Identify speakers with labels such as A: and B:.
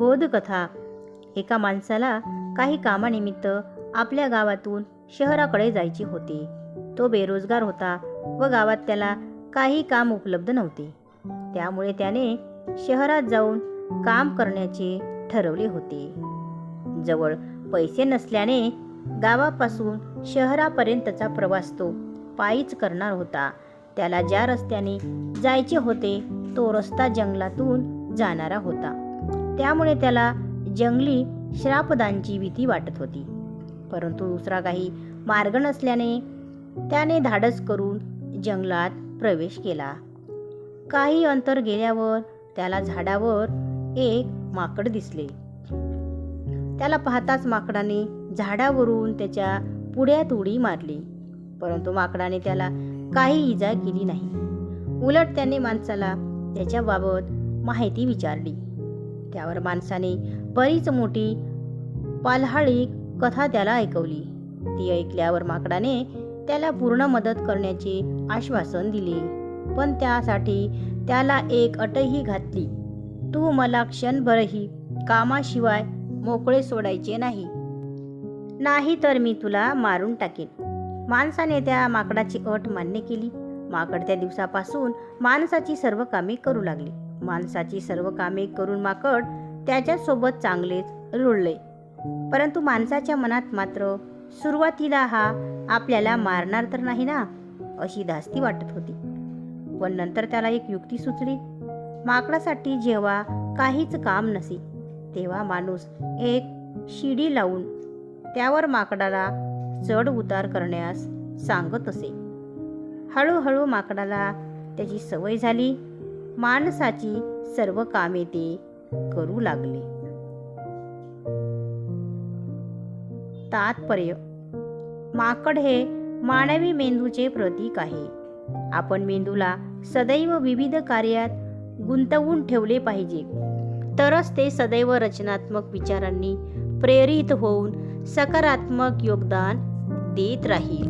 A: बोधकथा. एका माणसाला काही कामानिमित्त आपल्या गावातून शहराकडे जायचे होते. तो बेरोजगार होता व गावात त्याला काही काम उपलब्ध नव्हते. त्यामुळे त्याने शहरात जाऊन काम करण्याचे ठरवले होते. जवळ पैसे नसल्याने गावापासून शहरापर्यंतचा प्रवास तो पायीच करणार होता. त्याला ज्या रस्त्याने जायचे होते तो रस्ता जंगलातून जाणारा होता. त्यामुळे त्याला जंगली श्रापदांची भीती वाटत होती. परंतु दुसरा काही मार्ग नसल्याने त्याने धाडस करून जंगलात प्रवेश केला. काही अंतर गेल्यावर त्याला झाडावर एक माकड दिसले. त्याला पाहताच माकडाने झाडावरून त्याच्या पुढ्यात उडी मारली. परंतु माकडाने त्याला काही इजा केली नाही. उलट त्याने माणसाला त्याच्याबाबत माहिती विचारली. त्यावर माणसाने बरीच मोठी पालहाळी कथा त्याला ऐकवली. ती ऐकल्यावर माकडाने त्याला पूर्ण मदत करण्याचे आश्वासन दिले. पण त्यासाठी त्याला एक अटही घातली. तू मला क्षणभरही कामाशिवाय मोकळे सोडायचे नाही. नाही तर मी तुला मारून टाकेन. माणसाने त्या माकडाची अट मान्य केली. माकड त्या दिवसापासून माणसाची सर्व कामे करू लागली. माणसाची सर्व कामे करून माकड त्याच्यासोबत चांगलेच रुळले. परंतु माणसाच्या मनात मात्र सुरुवातीला हा आपल्याला मारणार तर नाही ना अशी धास्ती वाटत होती. पण नंतर त्याला एक युक्ती सुचली. माकडासाठी जेव्हा काहीच काम नसे तेव्हा माणूस एक शिडी लावून त्यावर माकडाला चढ उतार करण्यास सांगत असे. हळूहळू माकडाला त्याची सवय झाली. माणसाची सर्व कामे ते करू लागले. तात्पर्य माकड हे मानवी मेंदूचे प्रतीक आहे. आपण मेंदूला सदैव विविध कार्यात गुंतवून ठेवले पाहिजे. तरच ते सदैव रचनात्मक विचारांनी प्रेरित होऊन सकारात्मक योगदान देत राहील.